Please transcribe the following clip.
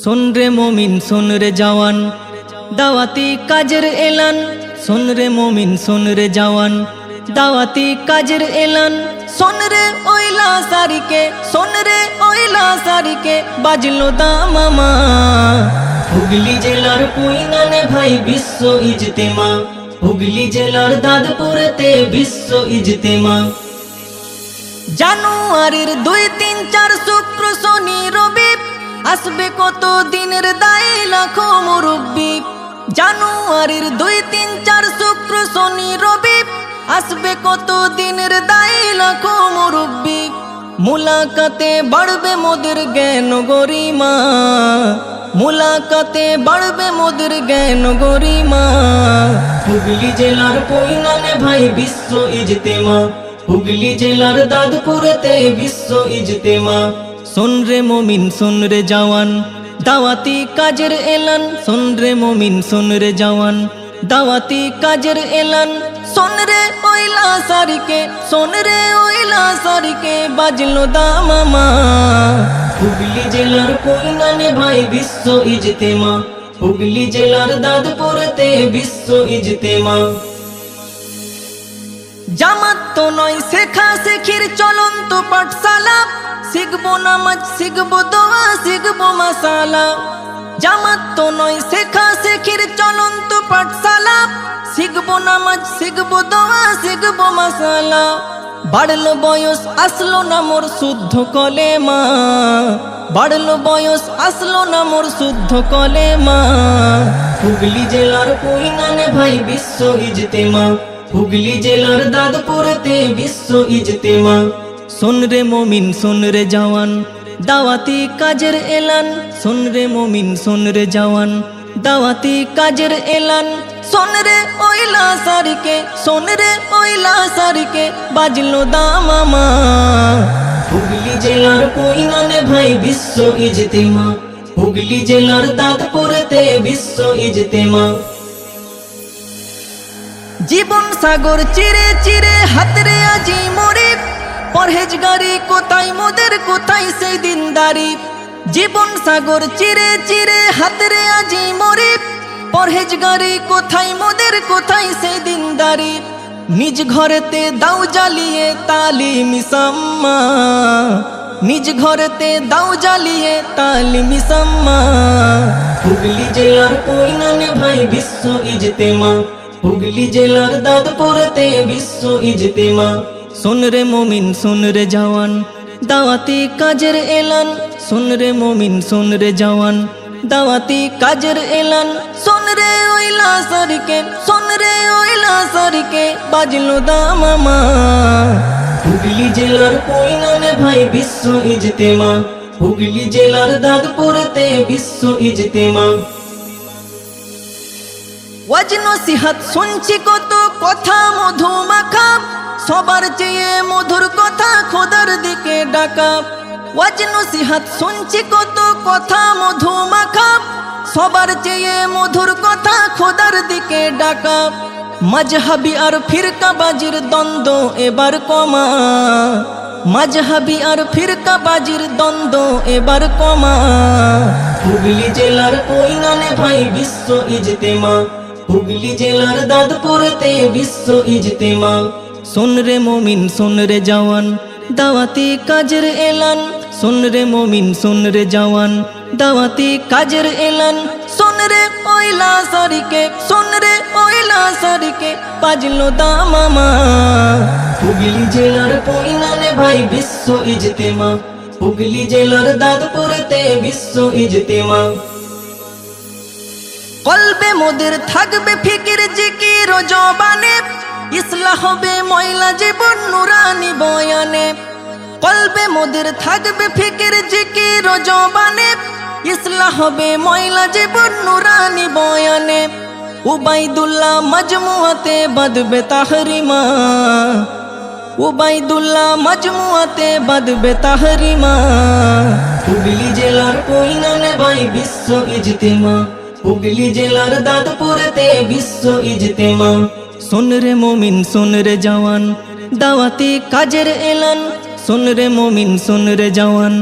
শোন রে মমিন শোন রে জওয়ান। দাওয়াতি কাজের এলান শোন রে মমিন শোন রে জওয়ান। দাওয়াতি কাজের এলান শোন রে ওইলা সারিকে শোন রে ওইলা সারিকে বাজলো দামামা হুগলি জেলার পুইনানে ভাই বিশ্ব ইজতেমা। হুগলি জেলার দাদপুরেতে বিশ্ব ইজতেমা। জানুয়ারির দুই তিন চার শুক্র আসবে কত দিনের দায়? লাখো মুরব্বি, জানুয়ারির দুই, তিন, চার, শুক্র, শনি, রবি। আসবে কত দিনের দায়? লাখো মুরব্বি, মুলাকাতে বাড়বে মোদের জ্ঞান গরিমা। মুলাকাতে বাড়বে মোদের জ্ঞান গরিমা। হুগলি জেলার পৈনানে ভাই বিশ্ব ইজতেমা। হুগলি জেলার দাদপুরেতে বিশ্ব ইজতেমা। শোন রে মমিন শোন রে জওয়ান। দাওয়াতি কাজের এলান শোন রে মমিন শোন রে জওয়ান। দাওয়াতি কাজের এলান শোন রে ওইলা সারিকে শোন রে ওইলা সারিকে বাজলো দামামা হুগলি জেলার পৈনানে ভাই বিশ্ব ইজতেমা। হুগলি জেলার দাদপুরেতে বিশ্ব ইজতেমা। জামাত তো নয়, শেখা শেখির চলন্ত পাঠশালা। শিখব নামাজ, শিখব দোয়া, শিখব মাসালা। জামাত তো নয়, শেখা শেখির চলন্ত পাঠশালা। শিখব নামাজ, শিখব দোয়া, শিখব মাসালা। বাড়লো বয়স, আসলো না মোর শুদ্ধ কলে মা বাড়লো বয়স, আসলো না মোর শুদ্ধ কলে মা হুগলি জেলার পৈনানে ভাই বিশ্ব ইজতেমা। হুগলি জেলার দাদপুরেতে বিশ্ব ইজতেমা। শোন রে মমিন, শোন রে জওয়ান। দাওয়াতি কাজের এলান। শোন রে মমিন, শোন রে জওয়ান। দাওয়াতি কাজের এলান। শোন রে ওইলা সারিকে, শোন রে ওইলা সারিকে, বাজলো দামামা হুগলি জেলার পৈনানে ভাই বিশ্ব ইজতেমা। হুগলি জেলার দাদপুরেতে বিশ্ব ইজতেমা। জীবন সাগর চিরে চিরে হাতরে আজি মরে পরহেজগারি কোথায় মোদের, কোথায় সেই দিনদারি? জীবন সাগর চিরে চিরে হাতরে আজি মরে। পরহেজগারি কোথায় মোদের, কোথায় সেই দিনদারি? নিজ ঘরেতে দাও জ্বালিয়ে তালি মিসাম্মা নিজ ঘরেতে দাও জ্বালিয়ে তালি মিসাম্মা হুগলি জেলার পৈনানে ভাই বিশ্ব ইজতেমা। হুগলি জেলার দাদপুরেতে বিশ্ব ইজতেমা। শোন রে মমিন শোন রে জওয়ান। দাওয়াতি কাজের এলান শোন রে মমিন শোন রে জওয়ান। দাওয়াতি কাজের এলান শোন রে ওইলা সারিকে শোন রে ওইলা সারিকে বাজলো দামামা হুগলি জেলার পৈনানে ভাই বিশ্ব ইজতেমা, হুগলি জেলার দাদপুরেতে বিশ্ব ইজতেমা। ওয়াজন সিহাত শুনছি কত কথা মধু মাখা সবার চেয়ে মধুর কথা খোদার দিকে ডাকা। ওয়াজন সিহাত শুনছি কত কথা মধু মাখা। সবার চেয়ে মধুর কথা খোদার দিকে ডাকা। মজহাবি আর ফিরকা বাজির দ্বন্দ্ব এবার কমা। মজহাবি আর ফিরকা বাজির দ্বন্দ্ব এবার কমা। হুগলি জেলার পৈনানে ভাই বিশ্ব ইজতেমা। হুগলি জেলার দাদপুরেতে বিশ্ব ইজতেমা। শোন রে মমিন শোন রে জওয়ান। দাওয়াতি কাজের এলান শোন রে মমিন শোন রে জওয়ান। দাওয়াতি কাজের এলান শোন রে ওইলা সারিকে শোন রে ওইলা সারিকে বাজলো দামামা। হুগলি জেলার পৈনানে ভাই বিশ্ব ইজতেমা। হুগলি জেলার দাদপুরেতে বিশ্ব ইজতেমা। কলবে মোদের থাকবে ফিকির, জিকির জবানে ইসলাম হবে ময়লা জীবন, নুরানি বয়ানে। কলবে মোদের থাকবে ফিকির, জিকির জবানে। ইসলাম হবে ময়লা জীবন, নুরানি বয়ানে। উবাইদুল্লাহ মজমুয়াতে বদবে তাহরিমা। উবাইদুল্লাহ মজমুয়াতে বদবে তাহরিমা। হুগলি জেলার পৈনানে ভাই বিশ্ব ইজতেমা। হুগলি জেলার দাদপুরেতে বিশ্ব ইজতেমা শোন রে মমিন, শোন রে জওয়ান, দাওয়াতি কাজের এলান। শোন রে মমিন, শোন রে জওয়ান।